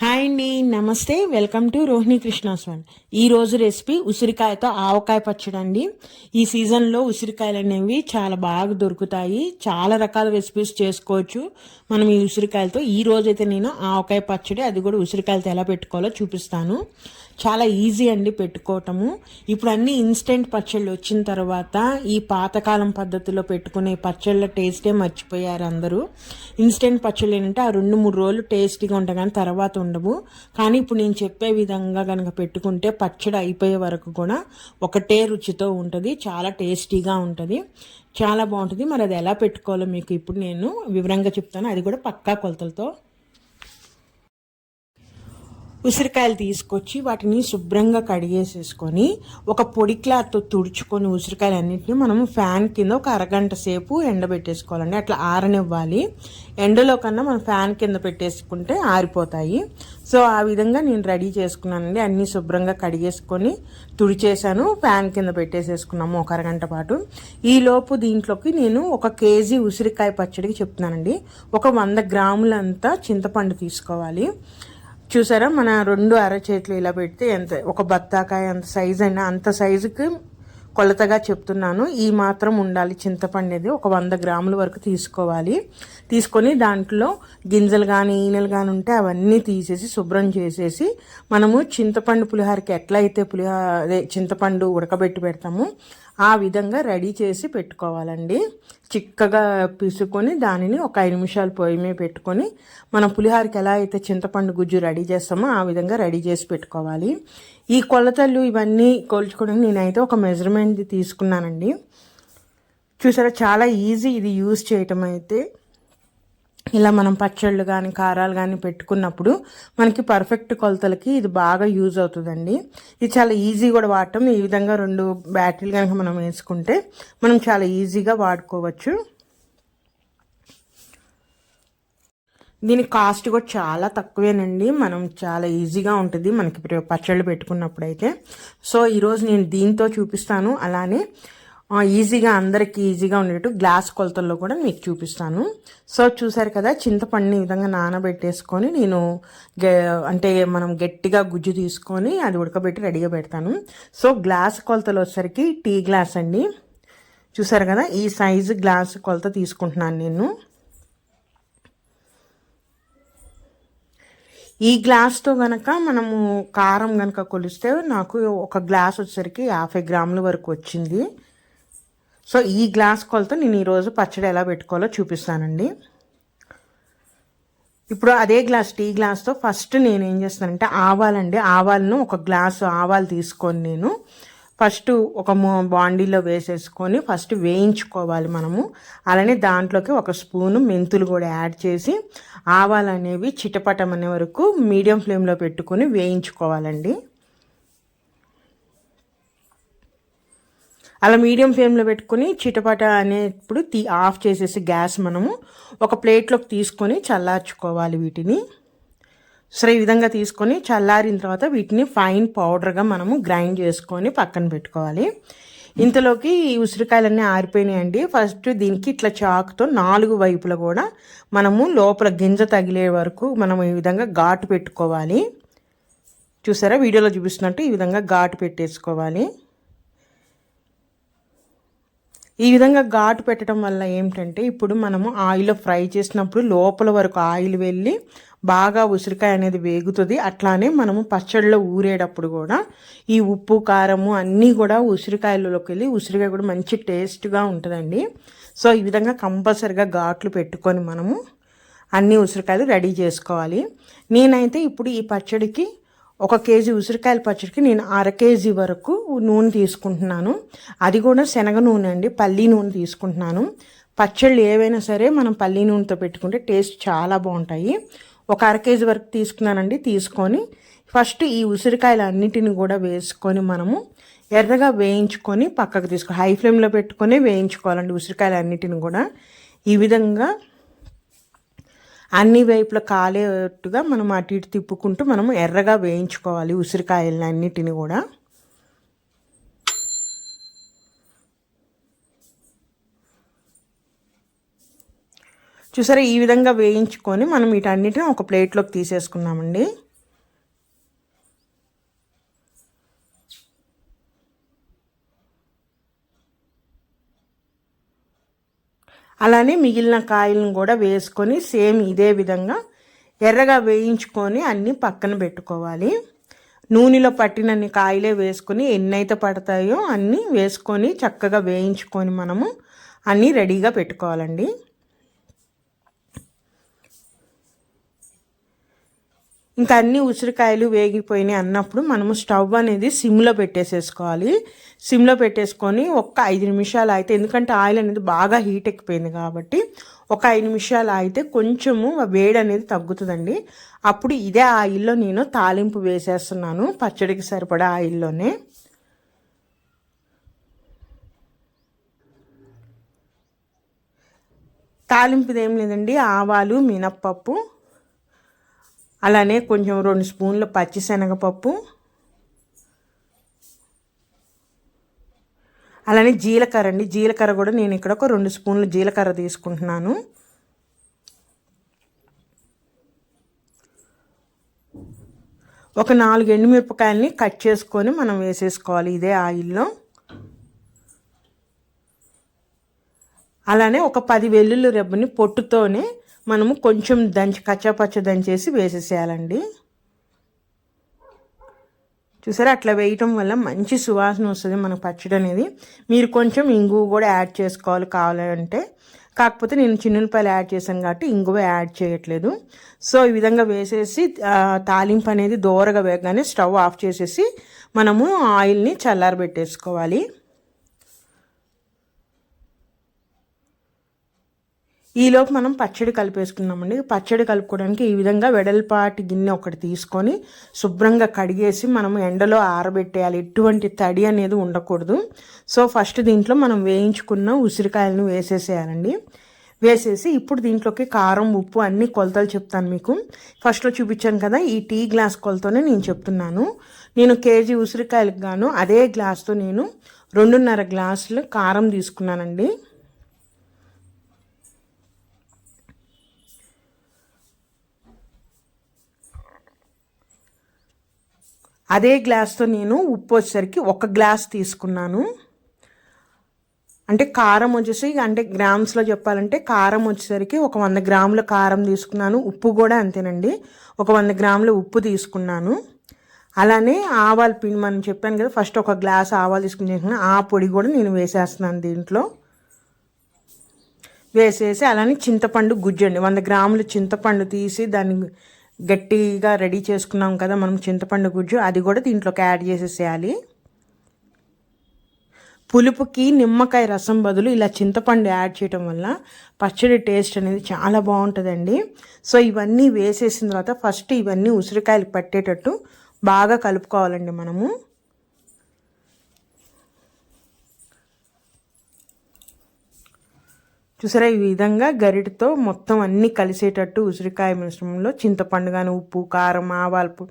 Hi అండి నమస్తే. Welcome to Rohini Krishnaswamy. ఈ రోజు రెసిపీ ఉసిరికాయతో ఆవకాయ పచ్చడి అండి. ఈ సీజన్లో ఉసిరికాయలు అనేవి చాలా బాగా దొరుకుతాయి. చాలా రకాల రెసిపీస్ చేసుకోవచ్చు. మనం ఈ ఉసిరికాయలతో ఈ రోజైతే నేను ఆవకాయ పచ్చడి అది కూడా ఉసిరికాయలతో ఎలా పెట్టుకోవాలో చూపిస్తాను. చాలా ఈజీ అండి పెట్టుకోవటము. ఇప్పుడు అన్ని ఇన్స్టెంట్ పచ్చళ్ళు వచ్చిన తర్వాత ఈ పాతకాలం పద్ధతిలో పెట్టుకునే పచ్చళ్ళ టేస్టే మర్చిపోయారు అందరూ. ఇన్స్టెంట్ పచ్చళ్ళు ఏంటంటే ఆ రెండు మూడు రోజులు టేస్టీగా ఉంటాయి కానీ తర్వాత ఉండవు. కానీ ఇప్పుడు నేను చెప్పే విధంగా కనుక పెట్టుకుంటే పచ్చడి అయిపోయే వరకు కూడా ఒకటే రుచితో ఉంటుంది చాలా టేస్టీగా ఉంటుంది. చాలా బాగుంటుంది. మరి అది ఎలా పెట్టుకోవాలో మీకు ఇప్పుడు నేను వివరంగా చెప్తాను. అది కూడా పక్కా కొలతలతో. ఉసిరికాయలు తీసుకొచ్చి వాటిని శుభ్రంగా కడిగేసేసుకొని ఒక పొడి క్లాత్ తుడుచుకొని ఉసిరికాయలు అన్నింటినీ మనం ఫ్యాన్ కింద ఒక అరగంట సేపు ఎండబెట్టేసుకోవాలండి. అట్లా ఆరనివ్వాలి. ఎండలో కన్నా మనం ఫ్యాన్ కింద పెట్టేసుకుంటే ఆరిపోతాయి. సో ఆ విధంగా నేను రెడీ చేసుకున్నానండి. అన్నీ శుభ్రంగా కడిగేసుకొని తుడిచేసాను ఫ్యాన్ కింద పెట్టేసేసుకున్నాము ఒక అరగంట పాటు. ఈలోపు దీంట్లోకి నేను ఒక కేజీ ఉసిరికాయ పచ్చడికి చెప్తున్నానండి. ఒక వంద గ్రాములంతా చింతపండు తీసుకోవాలి. చూసారా? మన రెండు అరచేతులు ఇలా పెడితే ఎంత? ఒక బత్తాకాయ అంత సైజు అయినా అంత సైజుకి కొలతగా చెప్తున్నాను. ఈ మాత్రం ఉండాలి. చింతపండు ఒక వంద గ్రాముల వరకు తీసుకోవాలి. తీసుకొని దాంట్లో గింజలు కానీ ఈనెలు కానీ ఉంటే అవన్నీ తీసేసి శుభ్రం చేసేసి మనము చింతపండు పులిహారకి ఎట్లా అయితే పులిహార అదే చింతపండు ఉడకబెట్టి పెడతాము ఆ విధంగా రెడీ చేసి పెట్టుకోవాలండి. చిక్కగా పిసుకొని దానిని ఒక ఐదు నిమిషాలు పొయ్యి మీద పెట్టుకొని మనం పులిహారకి ఎలా అయితే చింతపండు గుజ్జు రెడీ చేస్తామో ఆ విధంగా రెడీ చేసి పెట్టుకోవాలి. ఈ కొలతలు ఇవన్నీ కొలుచుకోవడానికి నేనైతే ఒక మెజర్మెంట్ తీసుకున్నానండి. చూసారా చాలా ఈజీ ఇది యూజ్ చేయటం అయితే. ఇలా మనం పచ్చళ్ళు కానీ కారాలు కానీ పెట్టుకున్నప్పుడు మనకి పర్ఫెక్ట్ కొలతలకి ఇది బాగా యూజ్ అవుతుందండి. ఇది చాలా ఈజీ కూడా వాడటం. ఈ విధంగా రెండు బ్యాటరీలు కనుక మనం వేసుకుంటే మనం చాలా ఈజీగా వాడుకోవచ్చు. దీని కాస్ట్ కూడా చాలా తక్కువేనండి. మనం చాలా ఈజీగా ఉంటుంది మనకి పచ్చళ్ళు పెట్టుకున్నప్పుడైతే. సో ఈరోజు నేను దీంతో చూపిస్తాను. అలానే ఈజీగా అందరికి ఈజీగా ఉండేట్టు గ్లాస్ కొలతల్లో కూడా మీకు చూపిస్తాను. సో చూసారు కదా చింతపండుని ఈ విధంగా నానబెట్టేసుకొని నేను అంటే మనం గట్టిగా గుజ్జు తీసుకొని అది ఉడకబెట్టి రెడీగా పెడతాను. సో గ్లాస్ కొలతలు వచ్చేసరికి టీ గ్లాస్ అండి. చూసారు కదా ఈ సైజు గ్లాస్ కొలత తీసుకుంటున్నాను నేను. ఈ గ్లాస్తో గనక మనము కారం గనక కొలిస్తే నాకు ఒక గ్లాస్ వచ్చేసరికి యాభై గ్రాముల వరకు వచ్చింది. సో ఈ గ్లాస్ కొలతో నేను ఈరోజు పచ్చడి ఎలా పెట్టుకోవాలో చూపిస్తానండి. ఇప్పుడు అదే గ్లాస్ టీ గ్లాస్తో ఫస్ట్ నేను ఏం చేస్తానంటే ఆవాలండి. ఆవాలను ఒక గ్లాసు ఆవాలు తీసుకొని నేను ఫస్ట్ ఒక బాండీలో వేసేసుకొని ఫస్ట్ వేయించుకోవాలి మనము. అలానే దాంట్లోకి ఒక స్పూను మెంతులు కూడా యాడ్ చేసి ఆవాలు అనేవి చిటపటం అనే వరకు మీడియం ఫ్లేమ్లో పెట్టుకొని వేయించుకోవాలండి. అలా మీడియం ఫ్లేమ్లో పెట్టుకొని చిటపట అనేప్పుడు తీ ఆఫ్ చేసేసి గ్యాస్ మనము ఒక ప్లేట్లోకి తీసుకొని చల్లార్చుకోవాలి వీటిని. సో ఈ విధంగా తీసుకొని చల్లారిన తర్వాత వీటిని ఫైన్ పౌడర్గా మనము గ్రైండ్ చేసుకొని పక్కన పెట్టుకోవాలి. ఇంతలోకి ఈ ఉసిరికాయలన్నీ ఆరిపోయినాయండి. ఫస్ట్ దీనికి ఇట్లా చాకుతో నాలుగు వైపులా కూడా మనము లోపల గింజ తగిలే వరకు మనం ఈ విధంగా ఘాటు పెట్టుకోవాలి. చూసారా? వీడియోలో చూపిస్తున్నట్టు ఈ విధంగా ఘాటు పెట్టేసుకోవాలి. ఈ విధంగా ఘాటు పెట్టడం వల్ల ఏమిటంటే ఇప్పుడు మనము ఆయిల్లో ఫ్రై చేసినప్పుడు లోపల వరకు ఆయిల్ వెళ్ళి బాగా ఉసిరికాయ అనేది వేగుతుంది. అట్లానే మనము పచ్చడిలో ఊరేటప్పుడు కూడా ఈ ఉప్పు కారము అన్నీ కూడా ఉసిరికాయలలోకి వెళ్ళి ఉసిరికాయ కూడా మంచి టేస్ట్గా ఉంటుందండి. సో ఈ విధంగా కంపల్సరిగా ఘాట్లు పెట్టుకొని మనము అన్ని ఉసిరికాయలు రెడీ చేసుకోవాలి. నేనైతే ఇప్పుడు ఈ పచ్చడికి ఒక కేజీ ఉసిరికాయల పచ్చడికి నేను అర కేజీ వరకు నూనె తీసుకుంటున్నాను. అది కూడా శనగ నూనె అండి పల్లి నూనె తీసుకుంటున్నాను. పచ్చళ్ళు ఏవైనా సరే మనం పల్లి నూనెతో పెట్టుకుంటే టేస్ట్ చాలా బాగుంటాయి. ఒక అర కేజీ వరకు తీసుకున్నానండి తీసుకొని ఫస్ట్ ఈ ఉసిరికాయలు అన్నిటిని కూడా వేసుకొని మనము ఎర్రగా వేయించుకొని పక్కకు తీసుకో హై ఫ్లేమ్లో పెట్టుకొని వేయించుకోవాలండి ఉసిరికాయలు అన్నిటిని కూడా. ఈ విధంగా అన్ని వైపుల కాలేట్టుగా మనం అటు ఇటు తిప్పుకుంటూ మనం ఎర్రగా వేయించుకోవాలి ఉసిరికాయలని అన్నిటిని కూడా. చూసారా? ఈ విధంగా వేయించుకొని మనం వీటన్నిటిని ఒక ప్లేట్లోకి తీసేసుకున్నామండి. అలానే మిగిలిన కాయలను కూడా వేసుకొని సేమ్ ఇదే విధంగా ఎర్రగా వేయించుకొని అన్నీ పక్కన పెట్టుకోవాలి. నూనెలో పట్టినన్ని కాయలే వేసుకొని ఎన్నైతే పడతాయో అన్నీ వేసుకొని చక్కగా వేయించుకొని మనము అన్నీ రెడీగా పెట్టుకోవాలండి. ఇంకా అన్ని ఉసిరికాయలు వేగిపోయినాయి అన్నప్పుడు మనము స్టవ్ అనేది సిమ్లో పెట్టేసేసుకోవాలి. సిమ్లో పెట్టేసుకొని ఒక్క ఐదు నిమిషాలు అయితే ఎందుకంటే ఆయిల్ అనేది బాగా హీట్ ఎక్కిపోయింది కాబట్టి ఒక ఐదు నిమిషాలు అయితే కొంచెము వేడి అనేది తగ్గుతుందండి. అప్పుడు ఇదే ఆయిల్లో నేను తాలింపు వేసేస్తున్నాను పచ్చడికి సరిపడా ఆయిల్లోనే. తాలింపుది ఏం లేదండి ఆవాలు మినప్పప్పు అలానే కొంచెం రెండు స్పూన్ల పచ్చిశనగపప్పు అలానే జీలకర్ర అండి. జీలకర్ర కూడా నేను ఇక్కడ ఒక రెండు స్పూన్లు జీలకర్ర తీసుకుంటున్నాను. ఒక నాలుగు ఎండుమిరపకాయలని కట్ చేసుకొని మనం వేసేసుకోవాలి ఇదే ఆయిల్లో. అలానే ఒక పది వెల్లుల్లి రెబ్బని పొట్టుతోనే మనము కొంచెం దంచి కచ్చాపచ్చ దంచేసి వేసేసేయాలండి. చూసారా? అట్లా వేయటం వల్ల మంచి సువాసన వస్తుంది మన పచ్చడి అనేది. మీరు కొంచెం ఇంగువ కూడా యాడ్ చేసుకోవాలి కావాలంటే. కాకపోతే నేను చిన్నులపాయలు యాడ్ చేశాను కాబట్టి ఇంగువ యాడ్ చేయట్లేదు. సో ఈ విధంగా వేసేసి తాలింపు అనేది దోరగా వేగానే స్టవ్ ఆఫ్ చేసేసి మనము ఆయిల్ని చల్లారబెట్టేసుకోవాలి. ఈలోపు మనం పచ్చడి కలిపేసుకున్నామండి పచ్చడి కలుపుకోవడానికి ఈ విధంగా వెడల్పాటి గిన్నె ఒకటి తీసుకొని శుభ్రంగా కడిగేసి మనం ఎండలో ఆరబెట్టేయాలి. ఎటువంటి తడి అనేది ఉండకూడదు. సో ఫస్ట్ దీంట్లో మనం వేయించుకున్న ఉసిరికాయలను వేసేసేయాలండి. వేసేసి ఇప్పుడు దీంట్లోకి కారం ఉప్పు అన్ని కొలతలు చెప్తాను మీకు. ఫస్ట్లో చూపించాను కదా ఈ టీ గ్లాస్ కొలతోనే నేను చెప్తున్నాను. నేను కేజీ ఉసిరికాయలకు గాను అదే గ్లాస్తో నేను రెండున్నర గ్లాసులు కారం తీసుకున్నానండి. అదే గ్లాస్తో నేను ఉప్పు వచ్చేసరికి ఒక గ్లాస్ తీసుకున్నాను. అంటే కారం వచ్చేసి అంటే గ్రామ్స్లో చెప్పాలంటే కారం వచ్చేసరికి ఒక వంద గ్రాముల కారం తీసుకున్నాను. ఉప్పు కూడా అంతేనండి. ఒక వంద గ్రాముల ఉప్పు తీసుకున్నాను. అలానే ఆవాలు పిండి మనం చెప్పాను కదా ఫస్ట్ ఒక గ్లాస్ ఆవాలు తీసుకుని చేసుకున్నాను ఆ పొడి కూడా నేను వేసేస్తున్నాను దీంట్లో. వేసేసి అలానే చింతపండు గుజ్జండి వంద గ్రాములు చింతపండు తీసి దాన్ని గట్టిగా రెడీ చేసుకున్నాం కదా మనం చింతపండు గుజ్జు అది కూడా దీంట్లోకి యాడ్ చేసేసేయాలి. పులుపుకి నిమ్మకాయ రసం బదులు ఇలా చింతపండు యాడ్ చేయటం వల్ల పచ్చడి టేస్ట్ అనేది చాలా బాగుంటుందండి. సో ఇవన్నీ వేసేసిన తర్వాత ఫస్ట్ ఇవన్నీ ఉసిరికాయలు పట్టేటట్టు బాగా కలుపుకోవాలండి మనము. చూసారా? ఈ విధంగా గరిటతో మొత్తం అన్నీ కలిసేటట్టు ఉసిరికాయ మిశ్రమంలో చింతపండు కానీ ఉప్పు కారం ఆవాలు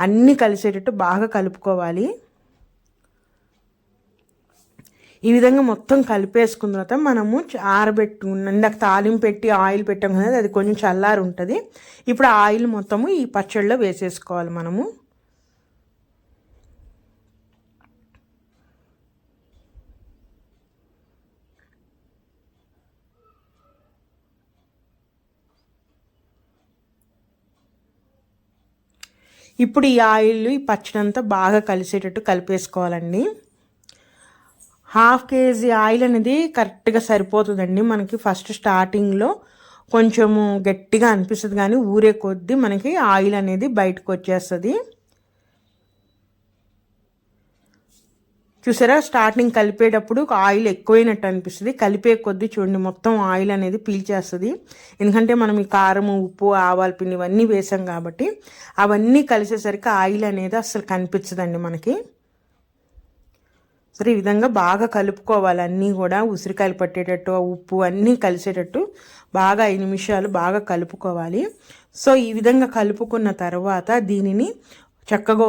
అన్నీ కలిసేటట్టు బాగా కలుపుకోవాలి. ఈ విధంగా మొత్తం కలిపేసుకున్న తర్వాత మనము ఆరబెట్టు ఇందాక తాలింపు పెట్టి ఆయిల్ పెట్టాం కదా అది కొంచెం చల్లారి ఉంటుంది. ఇప్పుడు ఆయిల్ మొత్తము ఈ పచ్చడిలో వేసేసుకోవాలి మనము. ఇప్పుడు ఈ ఆయిల్ ఈ పచ్చడంతా బాగా కలిసేటట్టు కలిపేసుకోవాలండి. హాఫ్ కేజీ ఆయిల్ అనేది కరెక్ట్గా సరిపోతుందండి. మనకి ఫస్ట్ స్టార్టింగ్లో కొంచెము గట్టిగా అనిపిస్తుంది కానీ ఊరే కొద్దీ మనకి ఆయిల్ అనేది బయటకు వచ్చేస్తుంది. చూసారా? స్టార్టింగ్ కలిపేటప్పుడు ఆయిల్ ఎక్కువైనట్టు అనిపిస్తుంది. కలిపే కొద్దీ చూడండి మొత్తం ఆయిల్ అనేది పీల్చేస్తుంది. ఎందుకంటే మనం ఈ కారం ఉప్పు ఆవాల పిండి ఇవన్నీ వేసాం కాబట్టి అవన్నీ కలిసేసరికి ఆయిల్ అనేది అసలు కనిపించదండి మనకి. సరే ఈ విధంగా బాగా కలుపుకోవాలి. అన్నీ కూడా ఉసిరికాయలు పట్టేటట్టు ఉప్పు అన్నీ కలిసేటట్టు బాగా ఐదు నిమిషాలు బాగా కలుపుకోవాలి. సో ఈ విధంగా కలుపుకున్న తర్వాత దీనిని చక్కగా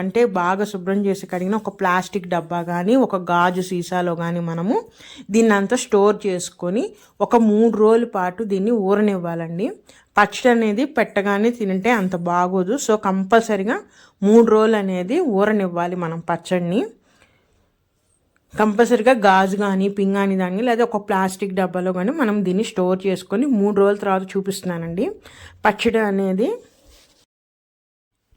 అంటే బాగా శుభ్రం చేసి కడిగిన ఒక ప్లాస్టిక్ డబ్బా కానీ ఒక గాజు సీసాలో కానీ మనము దీన్ని అంతా స్టోర్ చేసుకొని ఒక మూడు రోజుల పాటు దీన్ని ఊరనివ్వాలండి. పచ్చడి అనేది పెట్టగానే తింటే అంత బాగోదు. సో కంపల్సరిగా మూడు రోజులు అనేది ఊరనివ్వాలి మనం పచ్చడిని. కంపల్సరిగా గాజు కానీ పింగాని దాన్ని లేదా ఒక ప్లాస్టిక్ డబ్బాలో కానీ మనం దీన్ని స్టోర్ చేసుకొని మూడు రోజుల తర్వాత చూపిస్తున్నానండి. పచ్చడి అనేది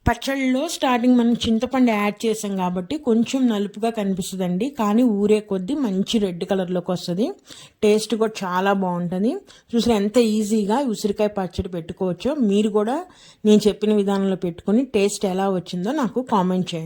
పచ్చళ్ళలో స్టార్టింగ్ మనం చింతపండు యాడ్ చేసాం కాబట్టి కొంచెం నలుపుగా కనిపిస్తుందండి. కానీ ఊరే కొద్దీ మంచి రెడ్ కలర్లోకి వస్తుంది. టేస్ట్ కూడా చాలా బాగుంటుంది. చూసారు ఎంత ఈజీగా ఉసిరికాయ పచ్చడి పెట్టుకోవచ్చో. మీరు కూడా నేను చెప్పిన విధానంలో పెట్టుకొని టేస్ట్ ఎలా వచ్చిందో నాకు కామెంట్ చేయండి.